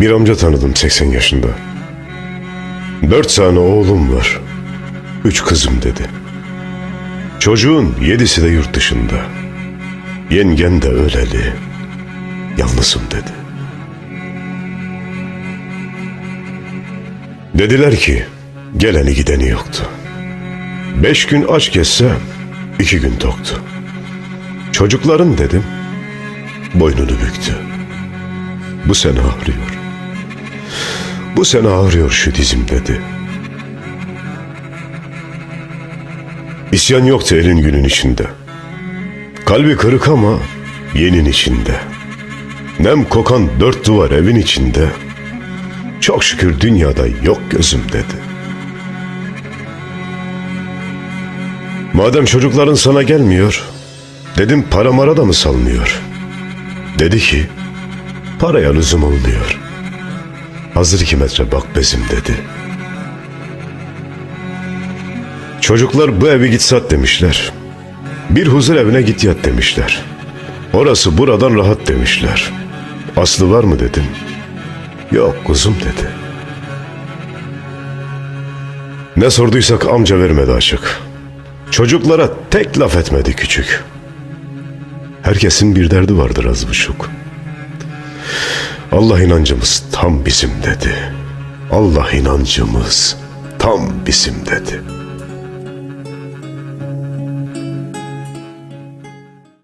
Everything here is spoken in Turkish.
Bir amca tanıdım 80 yaşında. Dört tane oğlum var. Üç kızım dedi. Çocuğun yedisi de yurt dışında. Yengen de öleli. Yalnızım dedi.'' Dediler ki geleni gideni yoktu. Beş gün aç geçse iki gün toktu. Çocukların dedim boynunu büktü. Bu sene ağrıyor. Bu sene ağrıyor şu dizim dedi. İsyan yoktu elin günün içinde. Kalbi kırık ama yenin içinde. Nem kokan dört duvar evin içinde. Çok şükür dünyada yok gözüm dedi. Madem çocukların sana gelmiyor, dedim para mara da mı salmıyor? Dedi ki, paraya lüzum olmuyor. Hazır iki metre bak bezim dedi. Çocuklar bu evi git sat demişler. Bir huzur evine git yat demişler. Orası buradan rahat demişler. Aslı var mı dedim. Yok kuzum dedi. Ne sorduysak amca vermedi açık. Çocuklara tek laf etmedi küçük. Herkesin bir derdi vardır az buçuk. Allah inancımız tam bizim dedi. Allah inancımız tam bizim dedi.